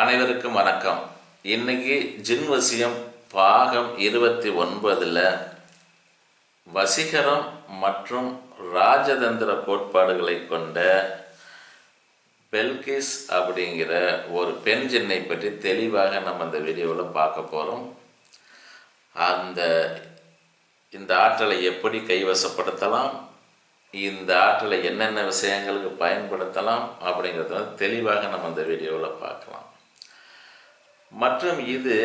அனைவருக்கும் வணக்கம். இன்னைக்கு ஜின் வசியம் பாகம் இருபத்தி ஒன்பதில் வசீகரம் மற்றும் ராஜதந்திர கோட்பாடுகளை கொண்ட பெல்கிஸ் அப்படிங்கிற ஒரு பெண் ஜின்னை பற்றி தெளிவாக நம்ம அந்த வீடியோவில் பார்க்க போகிறோம் அந்த இந்த ஆற்றலை எப்படி கைவசப்படுத்தலாம்? இந்த ஆற்றலை என்னென்ன விஷயங்களுக்கு பயன்படுத்தலாம்? அப்படிங்கிறத வந்து தெளிவாக நம்ம அந்த வீடியோவில் பார்க்கலாம். மற்றும் இது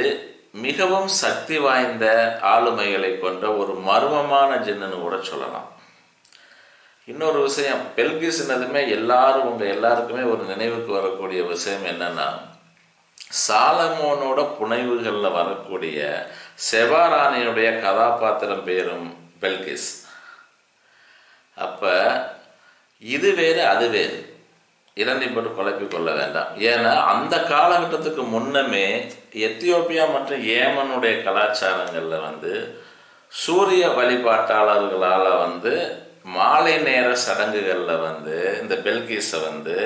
மிகவும் சக்தி வாய்ந்த ஆளுமைகளை கொண்ட ஒரு மர்மமான ஜின்னுன்னு கூட சொல்லலாம். இன்னொரு விஷயம் பெல்கிஸ்னதுமே எல்லாரும் உங்கள் எல்லாருக்குமே ஒரு நினைவுக்கு வரக்கூடிய விஷயம் என்னன்னா சாலமோனோட புனைவுகளில் வரக்கூடிய செவாராணியுடைய கதாபாத்திரம் பேரும் பெல்கிஸ். அப்போ இது வேறு அது வேறு. இரண்டையும் போட்டு குழப்பிக் கொள்ள வேண்டாம். ஏன்னா அந்த காலகட்டத்துக்கு முன்னமே எத்தியோப்பியா மற்றும் ஏமனுடைய கலாச்சாரங்களில் வந்து சூரிய வழிபாட்டாளர்களால் வந்து மாலை நேர சடங்குகளில் வந்து இந்த பெல்கீஸை வந்து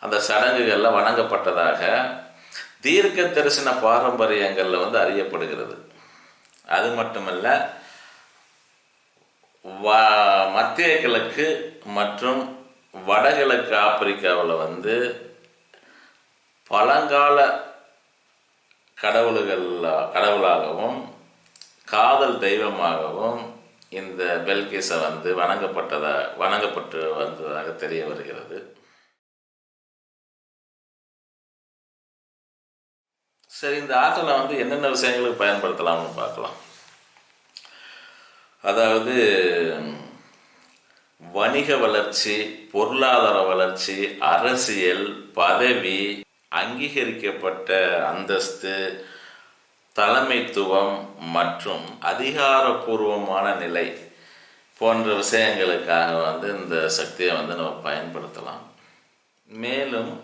அந்த சடங்குகளில் வணங்கப்பட்டதாக தீர்க்க தரிசன பாரம்பரியங்களில் வந்து அறியப்படுகிறது. அது மட்டுமல்ல வ மத்திய கிழக்கு மற்றும் வடகிழக்கு ஆப்பிரிக்காவில் வந்து பழங்கால கடவுள்கள் கடவுளாகவும் காதல் தெய்வமாகவும் இந்த பெல்கிஸை வந்து வணங்கப்பட்டதாக வணங்கப்பட்டு வந்ததாக தெரிய வருகிறது. சரி இந்த ஆற்றலை வந்து என்னென்ன விஷயங்களுக்கு பயன்படுத்தலாம்னு பார்க்கலாம். அதாவது வணிக வளர்ச்சி பொருளாதார வளர்ச்சி அரசியல் பதவி அங்கீகரிக்கப்பட்ட அந்தஸ்து தலைமைத்துவம் மற்றும் அதிகாரப்பூர்வமான நிலை போன்ற விஷயங்களுக்காக வந்து இந்த சக்தியை வந்து நம்ம பயன்படுத்தலாம். மேலும்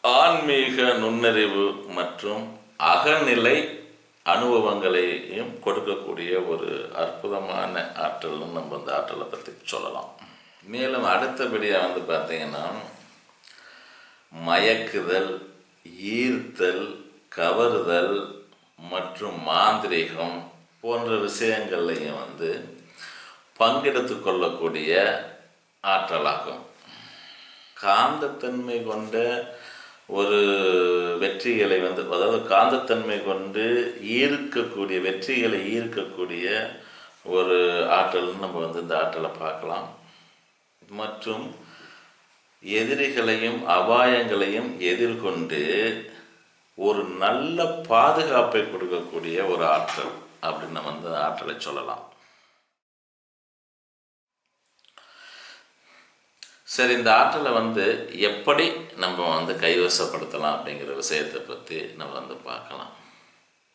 ஆன்மீக நுண்ணறிவு மற்றும் அகநிலை அனுபவங்களையும் கொடுக்கக்கூடிய ஒரு அற்புதமான ஆற்றல்னு நம்ம இந்த ஆற்றலை பற்றி சொல்லலாம். மேலும் அடுத்தபடியாக வந்து பார்த்தீங்கன்னா மயக்குதல் ஈர்த்தல் கவருதல் மற்றும் மாந்திரீகம் போன்ற விஷயங்கள்லையும் வந்து பங்கெடுத்து கொள்ளக்கூடிய ஆற்றலாகும். காந்தத்தன்மை கொண்ட ஒரு வெற்றிகளை வந்து அதாவது காந்தத்தன்மை கொண்டு ஈர்க்கக்கூடிய வெற்றிகளை ஈர்க்கக்கூடிய ஒரு ஆற்றல்னு நம்ம வந்து இந்த ஆற்றலை பார்க்கலாம். மற்றும் எதிரிகளையும் அபாயங்களையும் எதிர்கொண்டு ஒரு நல்ல பாதுகாப்பை கொடுக்கக்கூடிய ஒரு ஆற்றல் அப்படின்னு நம்ம வந்து ஆற்றலை சொல்லலாம். சரி இந்த ஆற்றலை வந்து எப்படி நம்ம வந்து கைவசப்படுத்தலாம் அப்படிங்கிற விஷயத்தை பற்றி நம்ம வந்து பார்க்கலாம்.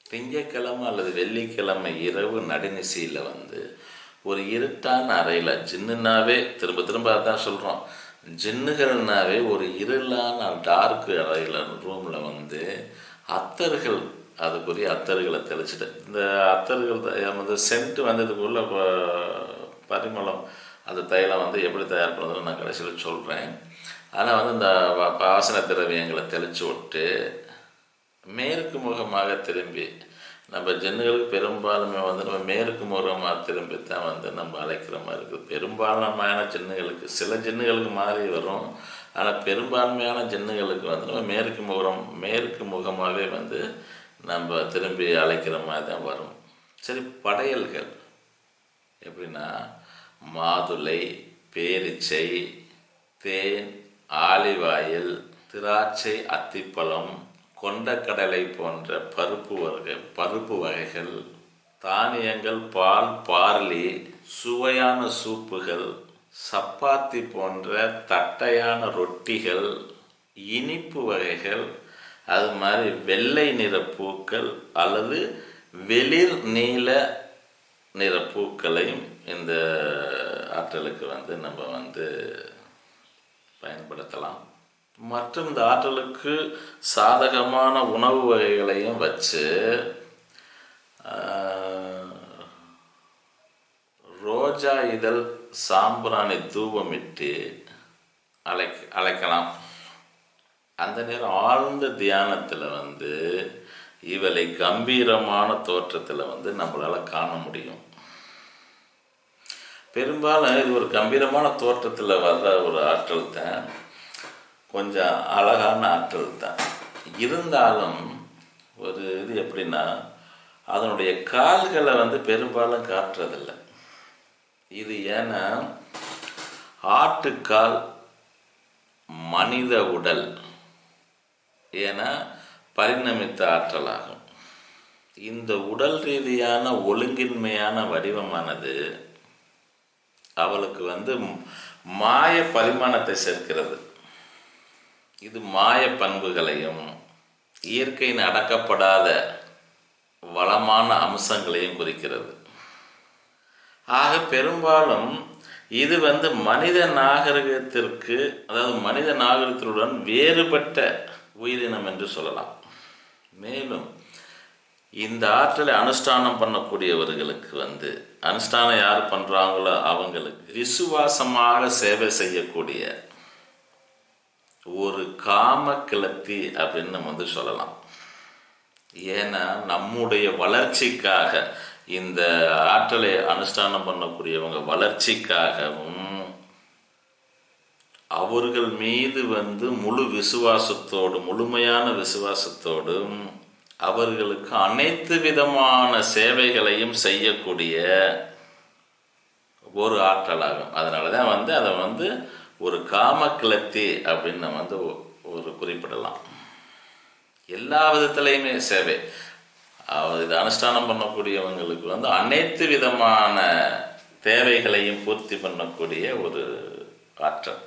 திங்கக்கிழமை அல்லது வெள்ளிக்கிழமை இரவு நடுநிசையில் வந்து ஒரு இருட்டான அறையில் ஜின்னுனாவே திரும்ப திரும்ப அதான் சொல்கிறோம் ஜின்னுகள்னாவே ஒரு இருளான டார்க் அறையில் ரூமில் வந்து அத்தர்கள் அதுக்குரிய அத்தர்களை தெளிச்சிட்டு இந்த அத்தர்கள் வந்து சென்ட் வந்ததுக்குள்ள பரிமளம் அந்த தைலம் வந்து எப்படி தயார் பண்ணுறதுன்னு நான் கடைசியில் சொல்கிறேன் ஆனால் வந்து இந்த பாசன திரவியங்களை தெளித்து விட்டு மேற்கு முகமாக திரும்பி நம்ம ஜென்னுகளுக்கு பெரும்பாலுமே வந்து நம்ம மேற்கு முகமாக திரும்பி தான் வந்து நம்ம அழைக்கிற மாதிரி இருக்குது பெரும்பாலமையான ஜென்னுகளுக்கு சில ஜென்னுகளுக்கு மாறி வரும். ஆனால் பெரும்பான்மையான ஜென்னுகளுக்கு வந்து நம்ம மேற்கு முகம் மேற்கு முகமாகவே வந்து நம்ம திரும்பி அழைக்கிற மாதிரி தான் வரும். சரி படையல்கள் எப்படின்னா மாதுளை பேரிச்சை தேன் ஆலிவாயில் திராட்சை அத்திப்பழம் கொண்டக்கடலை போன்ற பருப்பு வகை பருப்பு வகைகள் தானியங்கள் பால் பார்லி சுவையான சூப்புகள் சப்பாத்தி போன்ற தட்டையான ரொட்டிகள் இனிப்பு வகைகள் அது மாதிரி வெள்ளை நிற பூக்கள் அல்லது வெளிர் நீல நிற பூக்களையும் இந்த ஆற்றலுக்கு வந்து நம்ம வந்து பயன்படுத்தலாம். மற்றும் இந்த ஆற்றலுக்கு சாதகமான உணவு வகைகளையும் வச்சு ரோஜா இதழ் சாம்பிராணி தூபமிட்டு அழைக்க அழைக்கலாம். அந்த நேரம் ஆழ்ந்த தியானத்தில் வந்து இவளை கம்பீரமான தோற்றத்தில் வந்து நம்மளால் காண முடியும். பெரும்பாலும் இது ஒரு கம்பீரமான தோற்றத்தில் வர்ற ஒரு ஆற்றல் தான். கொஞ்சம் அழகான ஆற்றல் தான். இருந்தாலும் ஒரு இது எப்படின்னா அதனுடைய கால்களை வந்து பெரும்பாலும் காட்டுறதில்லை. இது ஏன்னா ஆட்டுக்கால் மனித உடல். ஏன்னா பரிணமித்த ஆற்றலாகும். இந்த உடல் ரீதியான ஒழுங்கின்மையான வடிவமானது அவளுக்கு வந்து மாய பரிமாணத்தை சேர்க்கிறது. இது மாய பண்புகளையும் இயற்கையின் அடக்கப்படாத வளமான அம்சங்களையும் குறிக்கிறது. ஆக பெரும்பாலும் இது வந்து மனித நாகரிகத்திற்கு அதாவது மனித நாகரிகத்துடன் வேறுபட்ட உயிரினம் என்று சொல்லலாம். மேலும் இந்த ஆற்றலை அனுஷ்டானம் பண்ணக்கூடியவர்களுக்கு வந்து அனுஷ்டானம் யார் பண்ணுறாங்களோ அவங்களுக்கு விசுவாசமாக சேவை செய்யக்கூடிய ஒரு காம கிளத்தி அப்படின்னு நம்ம வந்து சொல்லலாம். ஏன்னா நம்முடைய வளர்ச்சிக்காக இந்த ஆற்றலை அனுஷ்டானம் பண்ணக்கூடியவங்க வளர்ச்சிக்காகவும் அவர்கள் மீது வந்து முழு விசுவாசத்தோடு முழுமையான விசுவாசத்தோடும் அவர்களுக்கு அனைத்து விதமான சேவைகளையும் செய்யக்கூடிய ஒரு ஆற்றலாகும். அதனால தான் வந்து அதை வந்து ஒரு காமக்கிளத்தி அப்படின்னு வந்து ஒரு குறிப்பிடலாம். எல்லா விதத்துலேயுமே சேவை. இது அனுஷ்டானம் பண்ணக்கூடியவங்களுக்கு வந்து அனைத்து விதமான தேவைகளையும் பூர்த்தி பண்ணக்கூடிய ஒரு ஆற்றல்.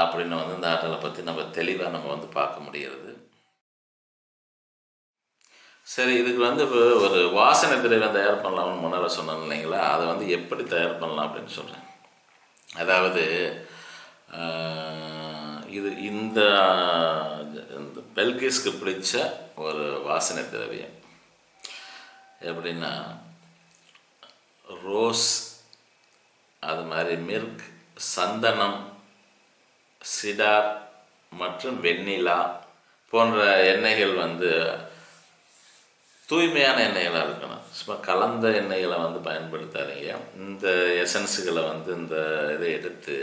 அப்படின்னு வந்து இந்த ஆற்றலை பற்றி நம்ம தெளிவாக நம்ம வந்து பார்க்க முடிகிறது. சரி இதுக்கு வந்து இப்போ ஒரு வாசனை திரவியம் தயார் பண்ணலாம்னு முன்னால் சொன்னோம் இல்லைங்களா? அதை வந்து எப்படி தயார் பண்ணலாம் அப்படின்னு சொல்கிறேன் அதாவது இது இந்த இந்த பெல்கிஸ்க்கு பிடிச்ச ஒரு வாசனை திரவியம். எப்படின்னா ரோஸ் அது மாதிரி மில்க் சந்தனம் சிடார் மற்றும் வெண்ணிலா போன்ற எண்ணெய்கள் வந்து தூய்மையான எண்ணெய்களாக இருக்கணும். சும்மா கலந்த எண்ணெய்களை வந்து பயன்படுத்தாதீங்க. இந்த எசன்ஸுகளை வந்து இந்த இதை எடுத்து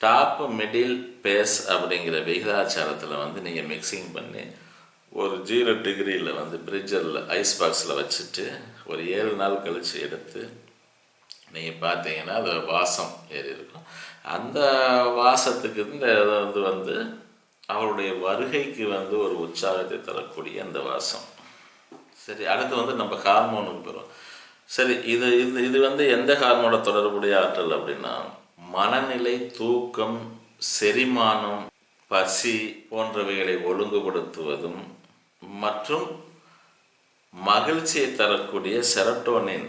டாப் மிடில் பேஸ் அப்படிங்கிற விகிதாச்சாரத்தில் வந்து நீங்கள் மிக்சிங் பண்ணி ஒரு ஜீரோ டிகிரியில் வந்து பிரிட்ஜரில் ஐஸ் பாக்ஸில் வச்சுட்டு ஒரு ஏழு நாள் கழித்து எடுத்து நீங்கள் பார்த்தீங்கன்னா அது வாசம் ஏறி இருக்கும். அந்த வாசத்துக்கு இந்த இது வந்து அவருடைய வருகைக்கு வந்து ஒரு உற்சாகத்தை தரக்கூடிய அந்த வாசம். சரி அடுத்து வந்து நம்ம ஹார்மோனுக்கு போகிறோம் சரி இது இது இது வந்து எந்த ஹார்மோனோட தொடர்புடைய ஆற்றல் அப்படின்னா மனநிலை தூக்கம் செரிமானம் பசி போன்றவைகளை ஒழுங்குபடுத்துவதும் மற்றும் மகிழ்ச்சியை தரக்கூடிய செரட்டோனின்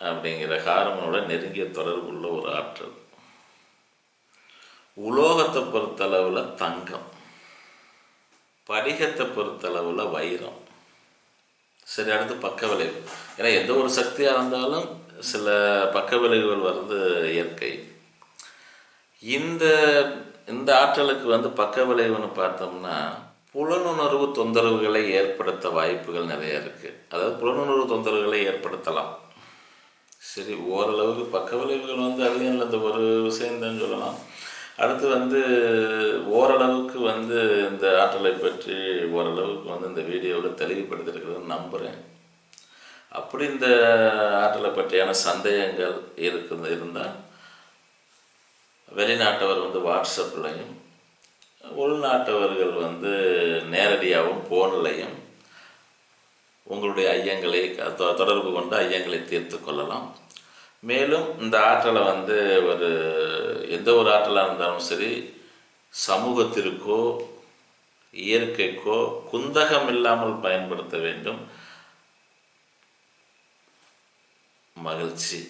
அப்படிங்கிற காரணோட நெருங்கிய தொடர்புள்ள ஒரு ஆற்றல். உலோகத்தை பொறுத்தளவில் தங்கம். படிகத்தை பொறுத்தளவில் வைரம். சரி அடுத்து பக்க விளைவு. ஏன்னா எந்த ஒரு சக்தியாக இருந்தாலும் சில பக்க விளைவுகள் வர்றது இயற்கை. இந்த இந்த ஆற்றலுக்கு வந்து பக்க விளைவுன்னு பார்த்தோம்னா புலனுணர்வு தொந்தரவுகளை ஏற்படுத்த வாய்ப்புகள் நிறைய இருக்குது அதாவது புலனுணர்வு தொந்தரவுகளை ஏற்படுத்தலாம். சரி ஓரளவுக்கு பக்க விளைவுகள் வந்து அதிகம் இல்லை. இந்த ஒரு விஷயம்தான் சொல்லலாம் அடுத்து வந்து ஓரளவுக்கு வந்து இந்த ஆற்றலை பற்றி ஓரளவுக்கு வந்து இந்த வீடியோவில் தெளிவுபடுத்திருக்கிறதுன்னு நம்புகிறேன் அப்படி இந்த ஆற்றலை பற்றியான சந்தேகங்கள் இருக்குது இருந்தால் வெளிநாட்டவர் வந்து வாட்ஸ்அப்லையும் உள்நாட்டவர்கள் வந்து நேரடியாகவும் ஃபோன்லையும் உங்களுடைய ஐயங்களை தொடர்பு கொண்டு ஐயங்களை தீர்த்து கொள்ளலாம். மேலும் இந்த ஆற்றலை வந்து ஒரு எந்த ஒரு ஆற்றலாக இருந்தாலும் சரி சமூகத்திற்கோ இயற்கைக்கோ குந்தகம் இல்லாமல் பயன்படுத்த வேண்டும். மகிழ்ச்சி.